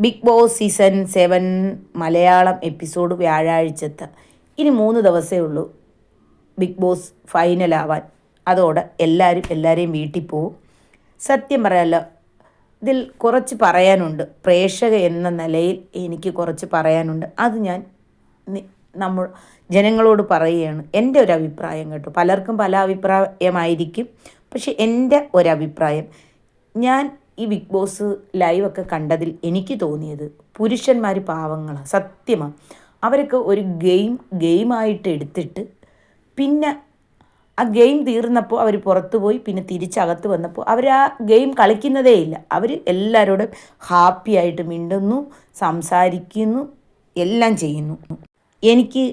Bigg Boss season seven Malayalam episode വ്യാഴാഴ്ചത്തെ. ഇനി മൂന്ന് ദിവസമേ ഉള്ളൂ ബിഗ് ബോസ് ഫൈനലാവാൻ അതോടെ എല്ലാവരും എല്ലാവരെയും വീട്ടിൽ പോവും. സത്യം പറയാമല്ലോ ഇതിൽ കുറച്ച് പറയാനുണ്ട്. പ്രേക്ഷക എന്ന നിലയിൽ എനിക്ക് കുറച്ച് പറയാനുണ്ട്. അത് ഞാൻ നമ്മൾ ജനങ്ങളോട് പറയുകയാണ്. എന്റെ ഒരു അഭിപ്രായം കേട്ടോ. പലർക്കും പല അഭിപ്രായമായിരിക്കും. പക്ഷെ എന്റെ ഒരഭിപ്രായം ഞാൻ ഈ ബിഗ് ബോസ് ലൈവ് ഒക്കെ കണ്ടതിൽ എനിക്ക് തോന്നിയത് പുരുഷന്മാർ പാവങ്ങളാണ് സത്യമാണ് അവരൊക്കെ ഒരു ഗെയിം ഗെയിമായിട്ട് എടുത്തിട്ട് പിന്നെ ആ ഗെയിം തീർന്നപ്പോൾ അവർ പുറത്തുപോയി പിന്നെ തിരിച്ചകത്ത് വന്നപ്പോൾ അവർ ആ ഗെയിം കളിക്കുന്നതേ ഇല്ല. അവർ എല്ലാവരോടും ഹാപ്പി ആയിട്ട് മിണ്ടുന്നു സംസാരിക്കുന്നു എല്ലാം ചെയ്യുന്നു. എനിക്ക്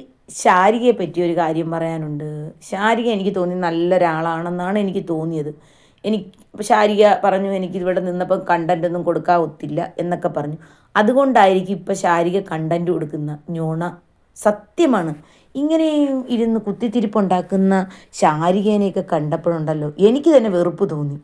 ശാരികയെ പറ്റിയ ഒരു കാര്യം പറയാനുണ്ട്. ശാരിക എനിക്ക് തോന്നി നല്ലൊരാളാണെന്നാണ് എനിക്ക് തോന്നിയത്. എനിക്ക് ശാരിക പറഞ്ഞു എനിക്ക് ഇവിടെ നിന്നപ്പോൾ കണ്ടന്റ് ഒന്നും കൊടുക്കാൻ ഒത്തില്ല എന്നൊക്കെ പറഞ്ഞു. അതുകൊണ്ടായിരിക്കും ഇപ്പം ശാരിക കണ്ടന്റ് കൊടുക്കുന്ന ന്യൂണ സത്യമാണ്. ഇങ്ങനെ ഇരുന്ന് കുത്തിത്തിരിപ്പുണ്ടാക്കുന്ന ശാരികേനെയൊക്കെ കണ്ടപ്പോഴുണ്ടല്ലോ എനിക്ക് തന്നെ വെറുപ്പ് തോന്നി.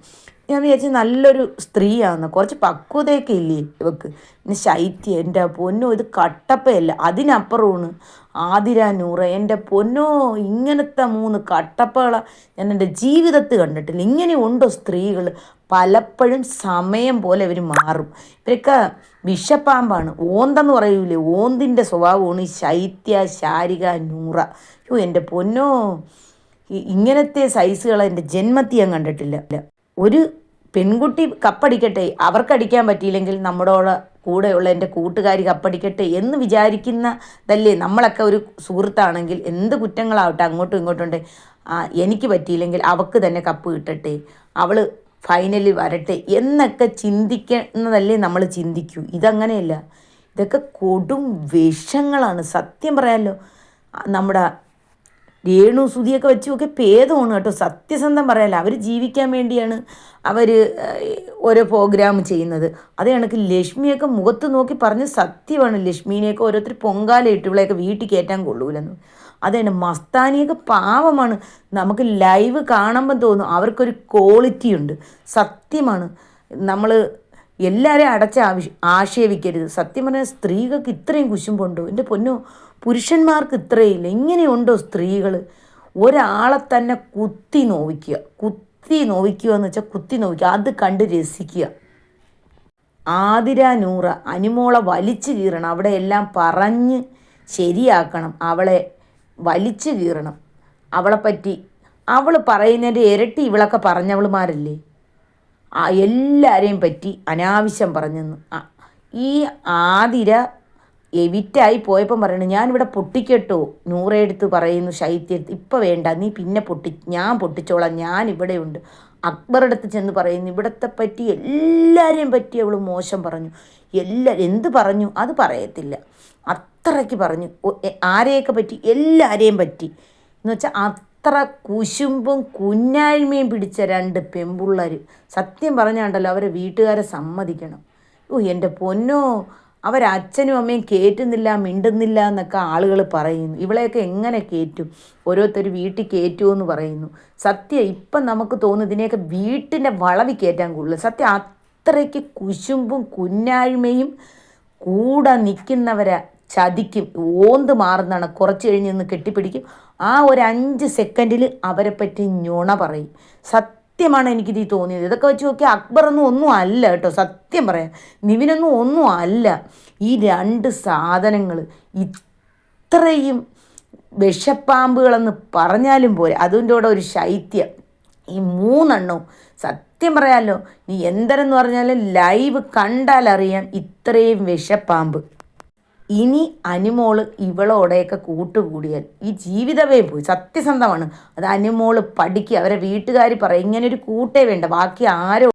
ഞാൻ വിചാരിച്ചു നല്ലൊരു സ്ത്രീയാണ് കുറച്ച് പക്വതയൊക്കെ ഇല്ലേ ഇവക്ക്. പിന്നെ ശൈത്യം എന്റെ പൊന്നോ ഇത് കട്ടപ്പയല്ല? അതിനപ്പുറമാണ് ആതിര നൂറ് എന്റെ പൊന്നോ ഇങ്ങനത്തെ മൂന്ന് കട്ടപ്പകളെ ഞാൻ എന്റെ ജീവിതത്തിൽ കണ്ടിട്ടില്ല. ഇങ്ങനെ ഉണ്ടോ സ്ത്രീകൾ? പലപ്പോഴും സമയം പോലെ ഇവർ മാറും. ഇവരൊക്കെ വിഷപ്പാമ്പാണ്. ഓന്തെന്ന് പറയൂലേ? ഓന്തിന്റെ സ്വഭാവമാണ് ഈ ശൈത്യ ശാരിക നൂറ. ഓ എന്റെ പൊന്നോ ഇങ്ങനത്തെ സൈസുകൾ എന്റെ ജന്മത്തിൽ ഞാൻ കണ്ടിട്ടില്ല. ഒരു പെൺകുട്ടി കപ്പടിക്കട്ടെ അവർക്കടിക്കാൻ പറ്റിയില്ലെങ്കിൽ നമ്മുടെ കൂടെയുള്ള എന്റെ കൂട്ടുകാരി കപ്പടിക്കട്ടെ എന്ന് വിചാരിക്കുന്നതല്ലേ നമ്മളൊക്കെ ഒരു സുഹൃത്താണെങ്കിൽ എന്ത് കുറ്റങ്ങളാവട്ടെ അങ്ങോട്ടും ഇങ്ങോട്ടും എനിക്ക് പറ്റിയില്ലെങ്കിൽ അവൾക്ക് തന്നെ കപ്പ് കിട്ടട്ടെ അവൾ ഫൈനലിൽ വരട്ടെ എന്നൊക്കെ ചിന്തിക്കുന്നതല്ലേ നമ്മൾ ചിന്തിക്കൂ. ഇതങ്ങനെയല്ല. ഇതൊക്കെ കൊടും വിഷങ്ങളാണ്. സത്യം പറയാമല്ലോ നമ്മുടെ രേണു സുതിയൊക്കെ വെച്ച് ഒക്കെ ഭേദമാണ് കേട്ടോ. സത്യസന്ധം പറയാല്ല. അവർ ജീവിക്കാൻ വേണ്ടിയാണ് അവർ ഓരോ പ്രോഗ്രാം ചെയ്യുന്നത്. അത് കണക്ക് ലക്ഷ്മിയൊക്കെ മുഖത്ത് നോക്കി പറഞ്ഞ് സത്യമാണ്. ലക്ഷ്മീനെയൊക്കെ ഓരോരുത്തർ പൊങ്കാലയിട്ട് ഇവളെയൊക്കെ വീട്ടിൽ കയറ്റാൻ കൊള്ളൂലെന്ന്. അതാണ് മസ്താനിയൊക്കെ പാവമാണ്. നമുക്ക് ലൈവ് കാണുമ്പോൾ തോന്നും അവർക്കൊരു ക്വാളിറ്റി ഉണ്ട്. സത്യമാണ്. നമ്മൾ എല്ലാവരെയും അടച്ച് ആവശ്യ ആക്ഷേപിക്കരുത്. സത്യം പറഞ്ഞാൽ സ്ത്രീകൾക്ക് ഇത്രയും കുശുമ്പുണ്ടോ. എന്റെ പൊന്നോ പുരുഷന്മാർക്ക് ഇത്രയില്ല. ഇങ്ങനെയുണ്ടോ സ്ത്രീകൾ ഒരാളെ തന്നെ കുത്തി നോവിക്കുക. കുത്തി നോവിക്കുക എന്ന് വെച്ചാൽ കുത്തി നോവിക്കുക. അത് കണ്ട് രസിക്കുക. ആതിര നൂറ അനുമോളെ വലിച്ചു കീറണം. അവിടെ എല്ലാം പറഞ്ഞ് ശരിയാക്കണം. അവളെ വലിച്ചു കീറണം. അവളെ പറ്റി അവൾ പറയുന്നതിന്റെ ഇരട്ടി ഇവളൊക്കെ പറഞ്ഞവളുമാരല്ലേ? എല്ലാവരെയും പറ്റി അനാവശ്യം പറഞ്ഞെന്ന്. ഈ ആതിര എവിറ്റായി പോയപ്പം പറയണു ഞാനിവിടെ പൊട്ടിക്കട്ടോ. നൂറെടുത്ത് പറയുന്നു ശൈത്യത്ത് ഇപ്പം വേണ്ട നീ പിന്നെ പൊട്ടി ഞാൻ പൊട്ടിച്ചോളാം ഞാൻ ഇവിടെയുണ്ട് അക്ബറുടെ അടുത്ത് ചെന്ന് പറയുന്നു ഇവിടത്തെ പറ്റി എല്ലാവരെയും പറ്റി അവൾ മോശം പറഞ്ഞു. എല്ലാ എന്ത് പറഞ്ഞു? അത് പറയത്തില്ല. അത്രയ്ക്ക് പറഞ്ഞു. ആരെയൊക്കെ പറ്റി? എല്ലാവരെയും പറ്റി. എന്ന് വെച്ചാൽ അത്ര കുശുമ്പും കുന്നായ്മയും പിടിച്ച രണ്ട് പെമ്പുള്ളർ സത്യം പറഞ്ഞാണ്ടല്ലോ അവരെ വീട്ടുകാരെ സമ്മതിക്കണം. ഓ എന്റെ പൊന്നോ അവരച്ഛനും അമ്മയും കയറ്റുന്നില്ല മിണ്ടുന്നില്ല എന്നൊക്കെ ആളുകൾ പറയുന്നു. ഇവളെയൊക്കെ എങ്ങനെ കയറ്റും ഓരോരുത്തർ വീട്ടിൽ കയറ്റുമെന്ന് പറയുന്നു. സത്യം ഇപ്പം നമുക്ക് തോന്നുന്നു ഇതിനെയൊക്കെ വീട്ടിന്റെ വളവി കയറ്റാൻ കൂടുതൽ. സത്യം അത്രയ്ക്ക് കുശുമ്പും കുന്നായ്മയും കൂടെ നിൽക്കുന്നവരെ ചതിക്കും. ഓന്ത് മാറുന്നതാണ്. കുറച്ച് കഴിഞ്ഞ് നിന്ന് കെട്ടിപ്പിടിക്കും. ആ ഒരു അഞ്ച് സെക്കൻഡിൽ അവരെ പറ്റി ഞുണ പറയും. സത്യമാണ് എനിക്കിത് തോന്നിയത്. ഇതൊക്കെ വെച്ച് നോക്കിയാൽ അക്ബറൊന്നും ഒന്നും അല്ല കേട്ടോ. സത്യം പറയാം. നിവിനൊന്നും ഒന്നും അല്ല. ഈ രണ്ട് സാധനങ്ങൾ ഇത്രയും വിഷപ്പാമ്പുകളെന്ന് പറഞ്ഞാലും പോരെ. അതിന്റെ കൂടെ ഒരു ശൈത്യം. ഈ മൂന്നെണ്ണവും സത്യം പറയാമല്ലോ നീ എന്തരെന്ന് പറഞ്ഞാൽ ലൈവ് കണ്ടാലറിയാം ഇത്രയും വിഷപ്പാമ്പ്. ഇനി അനുമോൾ ഇവളോടെയൊക്കെ കൂട്ടുകൂടിയാൽ ഈ ജീവിതമേ പോയി. സത്യസന്ധമാണ്. അത് അനുമോൾ പഠിക്കുക അവരെ വീട്ടുകാർ പറയും. ഇങ്ങനൊരു കൂട്ടേ വേണ്ട. ബാക്കി ആരോ